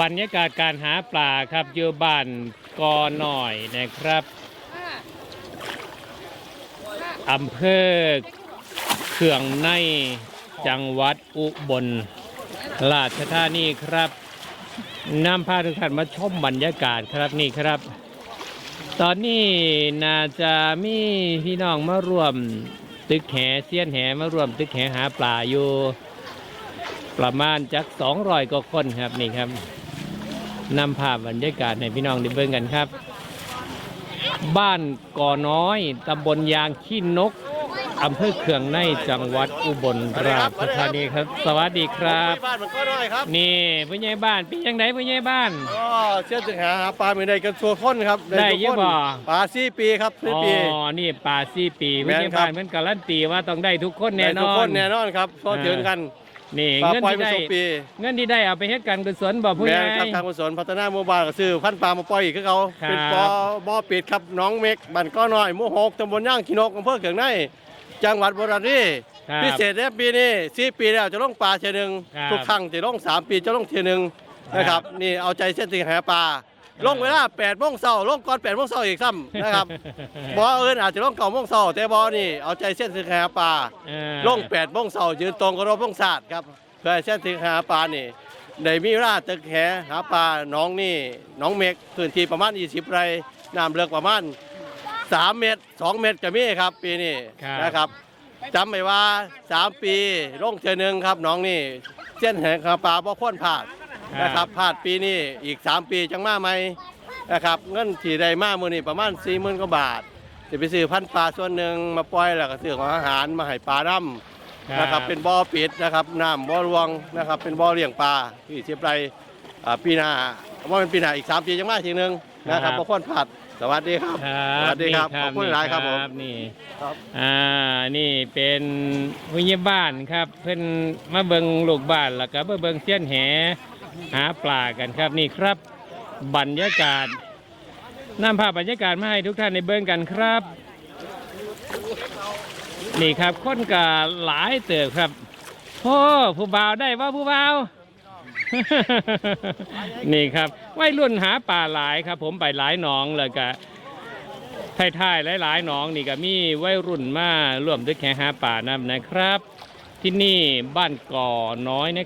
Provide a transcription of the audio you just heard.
บรรยากาศการหาปลาครับอยู่บ้านกอหน่อยนะครับอำเภอเขื่องในจังหวัดอุบลราชธานีครับนำพาทุกท่านมาชมบรรยากาศครับนี่ครับ ตอนนี้น่าจะมีพี่น้องมาร่วมตึกแหเสี้ยนแหมาร่วมตึกแหหาปลาอยู่ ประมาณจักสองรอยกว่าคนครับนี่ครับนำภาพบรรยากาศให้พี่น้องได้เบิ่งกันครับ บ้านก่อน้อยตำบลยางขี้นกอำเภอเขื่องในจังหวัดอุบลราชธานีครับ สวัสดีครับ บ้านมันก็น้อยครับนี่ผู้ใหญ่บ้านเป็นยังไงผู้ใหญ่บ้าน ก็เชื่อถึงหาหาปลาไม่ได้กันชัวร์ค้นครับได้ทุกเยอะคนบ่ ปลาสี่ปีครับสี่อ๋อปีนี่ป่าสี่ปีผู้ใหญ่แม่นครับบ้านเหมือนการันตีว่าต้องได้ทุกคนแน่ได้นทุกอคนนแน่นอนครับก็ถึงกัน นี่ปลาเงินปล่อยที่มาได้สุปีเงินที่ได้เอาไปเฮ็ดการกุศลบ่ผู้ใหแม่ญ่ นครับทางกุศลพัฒนาหมู่บ้านก็ซื้อพันธุ์ปลามาปล่อยอีกคือเขาครับ เป็นปอบ่อปิดครับหน้องเม็กบ้านก็น้อยหมู่หกตำบลย่างขี้นกอำเภอเขื่องในจังหวัดบุรีรัมย์ครับ พิเศษเนี่ยปีนี้สี่ปีแล้วจะลงปลาเทียหนึ่งครับทุกครั้งจะลงสามปีจะลงเทียหนึ่งนะครับนี่เอาใจเส้นถึงหาปลา ลงเวลาแปดโมงเช้าลงก่อนแปดโมงเช้าอีกซ้ำนะครับบ่ออื่นอาจจะลงเก่าโมงเช้าแต่บ่อนี่เอาใจเส้นถึงหาปลาเออลงแปดโมงเช้ายืนตรงกระโดดพงศาสตร์ครับเพื่อให้เส้นถึงหาปลานี่ในมีเวลาตึกแหหาปลาน้องนี่น้องเมกพื้นที่ประมาณ 20 ไร่น้ำเลือกประมาณ 3 เมตร 2 เมตรก็มีครับ ปีนี้ครับ นะครับจำไว้ว่า 3 ปีลงเทือหนึงครับน้องนี่เส้นแหงหาปลาบ่พ้นพลาด นะครับพลาดปีนี้อีก 3 ปีจังมาไหมนะครับเงินที่ได้มามือนี่ประมาณ4 0,000กว่าบาทจะไปซื้อพันธุ์ปลาส่วนหนึ่งมาปล่อยแล้วก็ซื้อของอาหารมาให้ปลาดำนะครับเป็นบ่อปิดนะครับน้ำบ่อรวงนะครับเป็นบ่อเลี้ยงปลาที่เชียบไรอ่าปีหน้าว่าเป็นปีหน้าอีก 3 ปีจังมาทีหนึงนะครับบ่ควรพลาดสวัสดีครับครับสวัสดีครับนี่ขอบคุณหลายครับผมนี่ครับอ่านี่เป็นผู้ใหญ่บ้านครับ เพิ่นมาเบิงลูกบ้านแล้วก็มาเบิงเสี้ยนแห หาปลากันครับนี่ครับ บรรยากาศนำภาพบรรยากาศมาให้ทุกท่านในเบิ่งกันครับ นี่ครับคนกาหลายเติบครับโอ้ผู้บ่าวได้ว่าผู้บ่าวนี่ครับวัยรุ่นหาปลาหลายครับ ผมไปหลายหนองแล้วก็ท้ายๆหลายๆหนองนี่ก็มีวัยรุ่นมาร่วมด้วยแข่งหาปลานำนะครับ ที่นี่บ้านก่อน้อยนะ